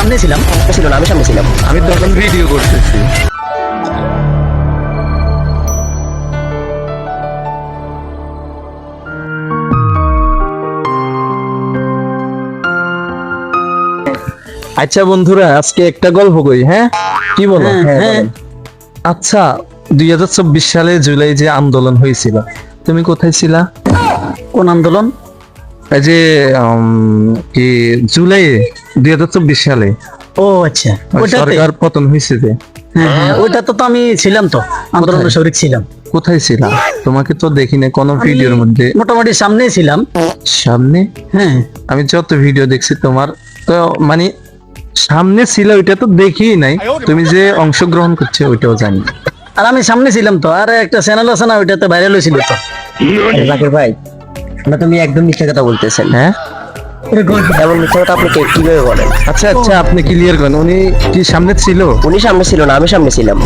সামনে ছিলাম ছিল না আমি সামনে ছিলাম। আমি তখন ভিডিও করতেছি। আচ্ছা বন্ধুরা আজকে একটা গল্প কই হ্যাঁ? কি বলো? হ্যাঁ, হ্যাঁ। আচ্ছা দুই হাজার চব্বিশ সালে জুলাই যে আন্দোলন হয়েছিল তুমি কোথায় ছিলা? কোন আন্দোলন? এই যে উম, কি জুলাই দুই হাজার চব্বিশ সালে। ও আচ্ছা। ওটাতে? সরকার পতন হয়েছে যে। হ্যাঁ হ্যাঁ ওইটা তো তো আমি ছিলাম তো আন্দোলনের শরিক ছিলাম। কোথায় ছিলাম তোমাকে তো দেখি না কোনো ভিডিওর মধ্যে। মোটামুটি সামনেই ছিলাম। সামনে? হ্যাঁ। আমি যত ভিডিও দেখছি তোমার তো মানে সামনে ছিল ওইটা তো দেখি নাই। তুমি যে অংশগ্রহণ করছ ওইটাও জানি। আর আমি সামনে ছিলাম তো আর একটা চ্যানেল আছে না ওইটাতে ভাইরাল হয়েছিল তো। জাকির ভাই না তুমি একদম মিথ্যা কথা বলতেছেন। হ্যাঁ? এমন মিথ্যা কথা আপনি কে- কীভাবে বলেন? আচ্ছা আচ্ছা আপনি ক্লিয়ার করেন। উনি কি সামনে ছিল? উনি সামনে ছিল না আমি সামনে ছিলাম।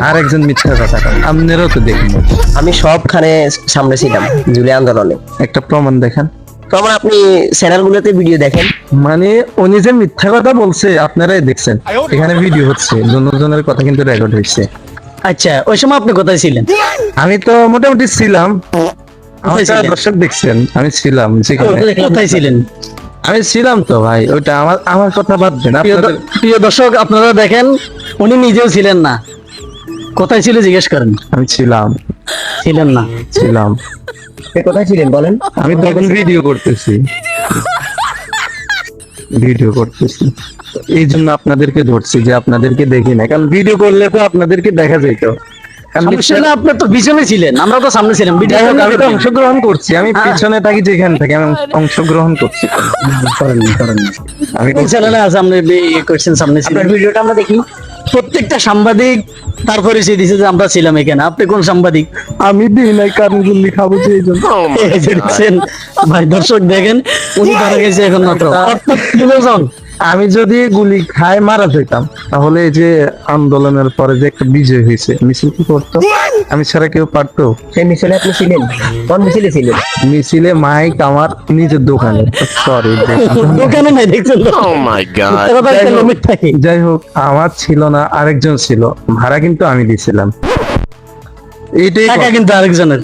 আর একজন মিথ্যা কথা। আপনারাও তো দেখুন আমি সবখানে সামনে ছিলাম জুলাই আন্দোলনে। একটা প্রমাণ দেখেন। তখন আপনি চ্যানেলগুলোতে ভিডিও দেখেন। মানে উনি যে মিথ্যা কথা বলছে আপনারাই দেখছেন। এখানে ভিডিও হচ্ছে দুজনের কথা কিন্তু রেকর্ড হয়েছে। আচ্ছা ওই সময় আপনি কোথায় ছিলেন? আমি তো মোটামুটি ছিলাম? দর্শক দেখছেন আমি ছিলাম যেখানে। কোথায় ছিলেন? আমি ছিলাম তো ভাই ওইটা আমার আমার কথা বাদ দেন প্রিয় দ- আপনাদের প্রিয় দর্শক আপনারা দেখেন উনি নিজেও ছিলেন না। কোথায় ছিল জিজ্ঞেস করেন? আমি ছিলাম। ছিলেন না। ছিলাম। কোথায় ছিলেন বলেন? আমি তখন ভিডিও করতেছি। ভিডিও করতেছি। এই জন্য আপনাদেরকে ধরছি যে আপনাদেরকে দেখি না কারণ ভিডিও করলে তো আপনাদেরকে দেখা যেত আপনি তো পিছনে ছিলেন আমরা তো সামনে ছিলাম আমি তো অংশগ্রহণ করছি আমি। পিছনে থাকি যেখানে থাকি আমি অংশগ্রহণ করছি। করেন করেন আমি কোন চ্যানেলে আছে আপনি সামনে ছিলেন ভিডিওটা আমরা দেখি। প্রত্যেকটা সাংবাদিক তারপরে সে দিছে যে আমরা ছিলাম এখানে। আপনি কোন সাংবাদিক? আমি দিই নাই কারণ গুলি খাব যে জন্য। এই যে দেখছেন, ভাই দর্শক দেখেন উনি ধরা গেছে এখন মাত্র। অর্থাৎ। আমি যদি গুলি খায় মারা যেতাম তাহলে এই যে আন্দোলনের পরে যে একটা বিজয় হয়েছে মিছিল কি করতো? আমি ছাড়া কেউ পারতো? সেই মিছিলে আপনি ছিলেন? কোন মিছিলে ছিলেন? মিছিলে মাইক আমার নিজের দোকানে। সরি দোকানে নাই দেখছেন তো? মিথ্যা কথা একটা যাই হোক আমার ছিল না আরেকজন ছিল। ভাড়া কিন্তু আমি দিছিলাম। এইটাই টাকা কিন্তু আরেকজনের।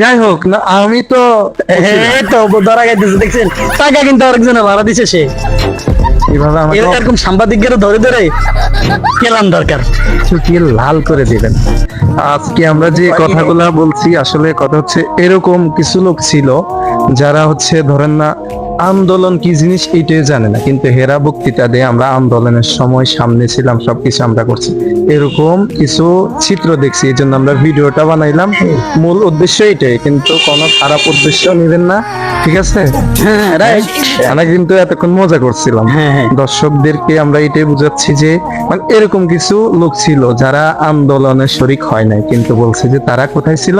যাই হোক না আমি তো ধরা গেছে দেখছেন? টাকা কিন্তু আরেকজনের ভাড়া দিছে সে। এইভাবে আমাকে এরকম সাংবাদিকদের ধরে ধরে কেলাম দরকার। চুকিয়ে লাল করে দিবেন। আজকে আমরা যে কথাগুলা বলছি আসলে কথা হচ্ছে এরকম কিছু লোক ছিল যারা হচ্ছে ধরেন না আন্দোলন কি জিনিস এটাই জানে না কিন্তু হেরা বক্তৃতা দিয়ে আমরা আন্দোলনের সময় সামনে ছিলাম সবকিছু আমরা করছি। এরকম কিছু চিত্র দেখছি এই জন্য আমরা ভিডিওটা বানাইলাম। মূল উদ্দেশ্য এটাই কিন্তু কোনো খারাপ উদ্দেশ্য নেবেন না ঠিক আছে? হ্যাঁ রাইট আমরা কিন্তু এতক্ষণ মজা করছিলাম। হ্যাঁ, হ্যাঁ। দর্শকদেরকে আমরা এটাই বুঝাচ্ছি যে মানে এরকম কিছু লোক ছিল যারা আন্দোলনে শরিক হয় নাই কিন্তু বলছে যে তারা কোথায় ছিল?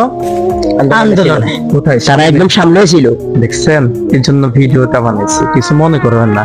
আন্দোলনে। কোথায়? সারা একদম সামনে ছিল। দেখছেন? এই জন্য ভিডিওটা বানাইছি। কিছু মনে করবেন না।